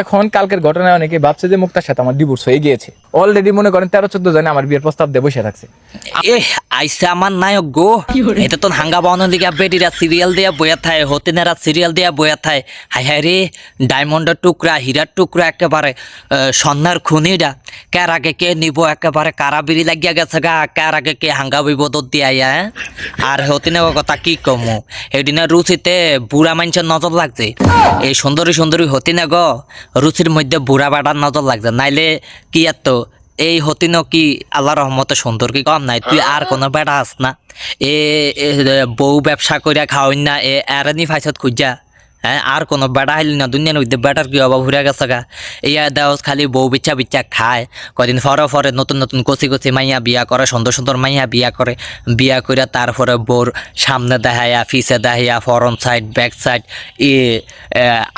এখন কালকের ঘটনায় অনেকে ভাবছে যে মুক্তার সাথে আমার ডিভোর্স হয়ে গিয়েছে। অলরেডি মনে করেন তেরো চোদ্দ জনে আমার বিয়ের প্রস্তাব দিয়ে বসে থাকছে। এ আইসে আমার নায়ক গো। এটা তো হাঙ্গা বাউন দিকে বেটিরা সিরিয়াল দিয়া বইয়া থায় হতিনেরা সিরিয়াল দিয়া বইয়া থায়। হাই হাই রে ডায়মন্ডের টুকরা হীরার টুকরা একেবারে সন্ধ্যার খুনিরা কার আগে কে নিব একেবারে কারাবিরি লাগিয়া গেছে গা। কার আগে কে হাঙ্গা বিপদত দিয়া হ্যাঁ আর হতিনে কথা কি কমু? এদিনে রুচিতে বুড়া মানুষের নজর লাগছে। এই সুন্দরী সুন্দরী হতিনে গ। রুচির মধ্যে বুড়া বাড়ার নজর লাগছে নাইলে কি এত এই হতিন কি আল্লাহ রহমতে সুন্দর কি কম নাই তুই আর কোনো বেড়া আস না এ বউ ব্যবসা করিয়া খাওয়াই না এ এরানি ফাইসত খুঁজা হ্যাঁ আর কোনো বেড়া হাইলি না, দুনিয়ার মধ্যে বেটার কি অভাব ঘুরে গেছে গা? ইয়া দেওস খালি বউ বিচ্ছা বিচ্ছা খায়, কদিন ফরে ফরে নতুন নতুন কচি কচি মাইয়া বিয়া করে, সুন্দর সুন্দর মাইয়া বিয়া করে বিয়া করে তারপরে বউর সামনে দেখাইয়া ফিসে দেখাইয়া ফরন সাইড, ব্যাক সাইড ই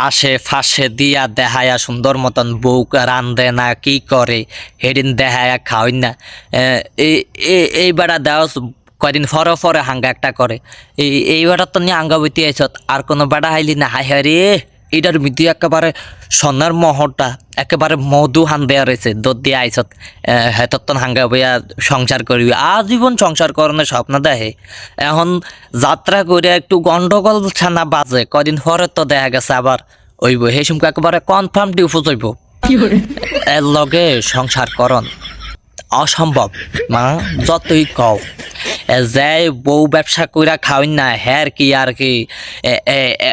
আশে ফাঁসে দিয়া দেখাইয়া, সুন্দর মতন বউ রান্ধে না, কি করে? সেদিন দেখাইয়া খাওয়াই না। এই বেড়া দেওস কয়দিন ফরে ফরে হাঙ্গা একটা করে। এই এই বেড়া তো নিয়ে আঙ্গা বইতে আইসত আর কোনো বেড়া হাইলি না। হাই হাই রে এটার মধ্যে একেবারে সোনার মহরটা একেবারে মধু হান দেয়া রয়েছে দুধ দিয়ে আইসত হেতন হাঙ্গা বইয়া সংসার করবি। আজীবন সংসার করানোর স্বপ্ন দেখে। এখন যাত্রা করে একটু গন্ডগোল ছানা বাজে কদিন পরে তো দেখা গেছে আবার ওইব সেই সময় একেবারে কনফার্ম ডিউফোজ হইব। এর লগে সংসার করন অসম্ভব। মা, যতই কও যে বউ ব্যবসা কইরা খাওয়াই না হ্যার কি আর কি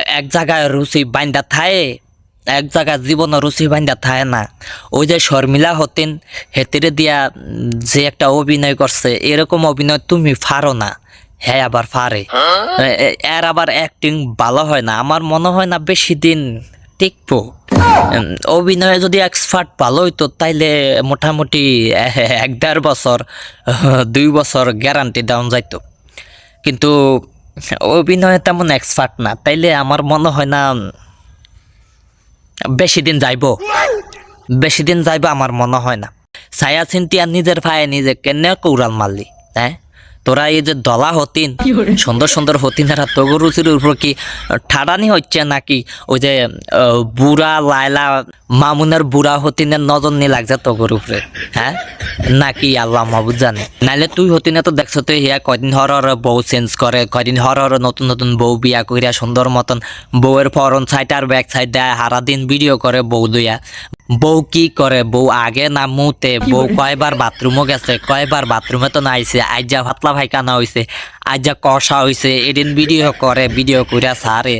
এক জায়গায় রুচি বাইন্দা থায়ে, এক জায়গায় জীবন রুচি বাইন্দা থায় না। ওই যে শর্মিলা হতেন, হেতিরে দিয়া যে একটা অভিনয় করছে, এরকম অভিনয় তুমি পারো না হ্যাঁ আবার এ- এর আবার অ্যাক্টিং ভালো হয় না, আমার মনে হয় না বেশি দিন টিকবো। অভিনয়ে যদি এক্সপার্ট ভালো হইতো তাইলে মোটামুটি এক দেড় বছর, দুই বছর গ্যারান্টি দেওয়া যাইতো। কিন্তু অভিনয়ে তেমন এক্সপার্ট না, তাইলে আমার মনে হয় না বেশি দিন যাইব। বেশি দিন যাইব আমার মনে হয় না। ছায়া চিন্তিয়া নিজের ভাই নিজে কেনে কৌরাল মারলি হ্যাঁ? তোরা এই যে দলা হতিন সুন্দর সুন্দর হতিনেরা তগর রুচির উপর কি ঠাডানি হচ্ছে নাকি? ওই যে বুড়া লাইলা মামুনের বুড়া হতিনের নজর নিয়ে লাগছে তগর উপরে হ্যাঁ? নাকি আল্লাহ মাহবুদ জানে? নাইলে তুই হতিনে তো দেখছ তুই হিয়া কয়দিন হর হর বউ চেঞ্জ করে কয়দিন হর হর নতুন নতুন বউ বিয়া কইরা সুন্দর মতন বউয়ের ফরন সাইড আর ব্যাক সাইড দেয় হারা দিন ভিডিও করে বউ দুইয়া বউ কি করে? বউ আগে না মুতে? বউ কয়বার বাথরুমও গেছে? কয়বার বাথরুমে তো নাইছে? আইজা ভাতলা ভাইকানা হইছে। আইজা কষা হইছে। এদিন ভিডিও করে ভিডিও কইরা সারে।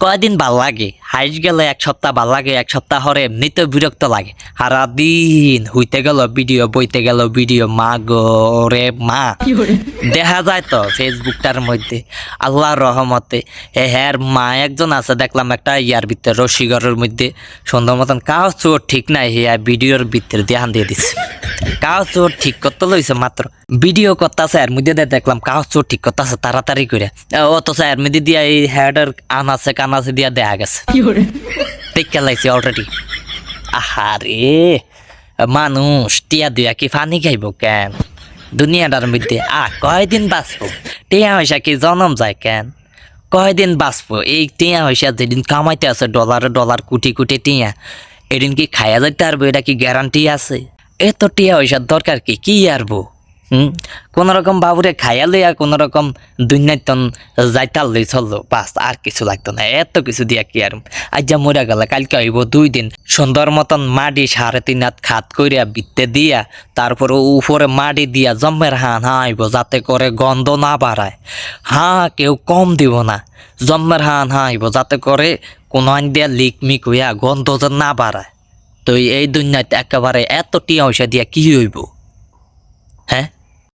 কয়দিন ভালো লাগে? হাইস গেলে এক সপ্তাহ ভালো লাগে এক সপ্তাহ হরে এমনিতে বিরক্ত লাগে। সারা দিন হইতে গেল ভিডিও বইতে গেল ভিডিও মা গো রে মা। দেখা যায় তো ফেসবুকটার মধ্যে আল্লাহর রহমতে। হে হ্যার মা একজন আছে দেখলাম একটা ইয়ার ভিতরে রসিগরের মধ্যে। সুন্দর মতন চোর ঠিক নাই হিয়া ভিডিওর ভিতরে ধ্যান দিয়ে দিছে। কাউ চোর ঠিক করতে লইছে মাত্র। ভিডিও করতেছে এর মধ্যে দিয়ে দেখলাম কাউ চোর ঠিক করতেছে তাড়াতাড়ি করে অথচ এর মধ্যে দিয়া এই হেডের কান আছে কান আছে দিয়া দেখা গেছে। টিকা লাইছে অলরেডি আহারে মানুষ টিয়া দুয়া কি ফানি খাইব কেন? দুনিয়াটার মধ্যে আ কয়দিন বাঁচবো? টিয়া পয়সা কি জনম যায় কেন? কয়দিন বাঁচবো? এই টিয়া পয়সা যেদিন কামাইতে আছে ডলারে ডলার কোটি কোটি টিয়া এদিন কি খাইয়া যাইতে পারব? এটা কি গ্যারান্টি আছে? এত টিয়া পয়সার দরকার কি? কি আরবো হুম? কোন রকম বাবুরে খাইয়া লইয়া কোন রকম দুনিয়াতন যাইতাল লই চলল, বাস আর কিছু লাগতো না। এত কিছু দিয়া কি আর? আজ যা মরে গেল কালকে হইব দুই দিন। সুন্দর মতন মাটি সাড়ে তিন হাত খাত করিয়া বিত্তে দিয়া, তারপর উপরে মাটি দিয়া জম্মের হান হাঁইব যাতে করে গন্ধ না বাড়ায়। হ্যাঁ কেউ কম দিব না। জম্মের হান হাঁইব যাতে করে কোনো আন দিয়া লিক মিক হইয়া গন্ধ না বাড়ায়। তো এই দুনিয়াতে একেবারে এত পয়সা দিয়া কি হইব? হ্যাঁ?